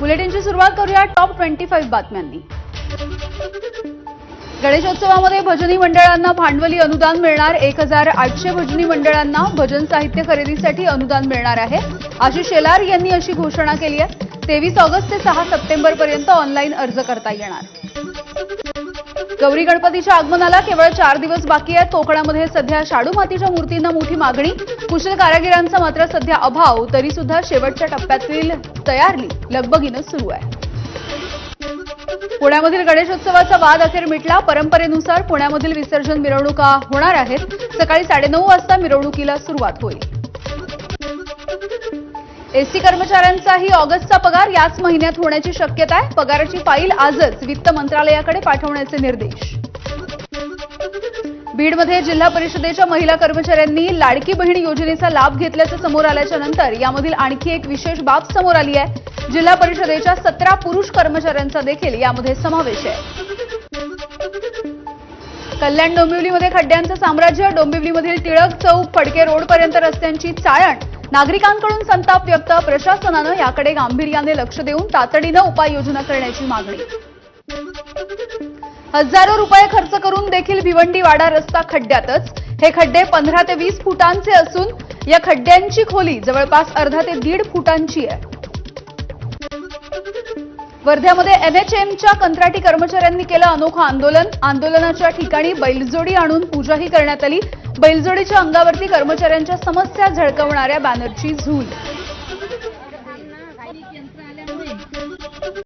बुलेटिनची सुरुवात करूया top twenty five बातम्यांनी. गणेशोत्सवामध्ये भजनी मंडळांना भांडवली अनुदान मिळणार एक हजार आठशे भजनी मंडळांना भजन साहित्य खरेदीसाठी अनुदान मिळणार आहे. आशिष शेलार यांनी अशी घोषणा केली आहे. तेवीस ऑगस्ट ते सहा सप्टेंबर पर्यंत ऑनलाईन अर्ज करता येणार. गौरी गणपतीच्या आगमनाला केवळ चार दिवस बाकी आहेत. कोकणामध्ये सध्या शाडू मातीच्या मूर्तींना मोठी मागणी. कुशल कारागिरांचा मात्र सध्या अभाव. तरी सुद्धा शेवटच्या टप्प्यातील तयारी लगबगीनं सुरू आहे. पुण्यामधील गणेशोत्सवाचा वाद अखेर मिटला. परंपरेनुसार पुण्यामधील विसर्जन मिरवणुका होणार आहेत. सकाळी साडेनऊ वाजता मिरवणुकीला सुरुवात होईल. एसटी कर्मचाऱ्यांचाही ऑगस्टचा पगार याच महिन्यात होण्याची शक्यता आहे. पगाराची फाईल आजच वित्त मंत्रालयाकडे पाठवण्याचे निर्देश. बीडमध्ये जिल्हा परिषदेच्या महिला कर्मचाऱ्यांनी लाडकी बहीण योजनेचा लाभ घेतल्याचं समोर आल्याच्यानंतर यामधील आणखी एक विशेष बाब समोर आली आहे. जिल्हा परिषदेच्या सतरा पुरुष कर्मचाऱ्यांचा देखील यामध्ये समावेश आहे. कल्याण डोंबिवलीमध्ये खड्ड्यांचं साम्राज्य डोंबिवलीमधील टिळक चौक फडके रोडपर्यंत रस्त्यांची चाळण नागरिकांकडून संताप व्यक्त प्रशासनानं याकडे गांभीर्याने लक्ष देऊन तातडीनं उपाययोजना करण्याची मागणी. हजारो रुपये खर्च करून देखील भिवंडी वाडा रस्ता खड्ड्यातच. हे खड्डे पंधरा ते वीस फुटांचे असून या खड्ड्यांची खोली जवळपास अर्धा ते दीड फुटांची आहे. वर्ध्यामध्ये एनएचएमच्या कंत्राटी कर्मचाऱ्यांनी केलं अनोखं आंदोलन. आंदोलनाच्या ठिकाणी बैलजोडी आणून पूजाही करण्यात आली. बैलजोडीच्या अंगावरती कर्मचाऱ्यांच्या समस्या झळकवणाऱ्या बॅनरची झूल.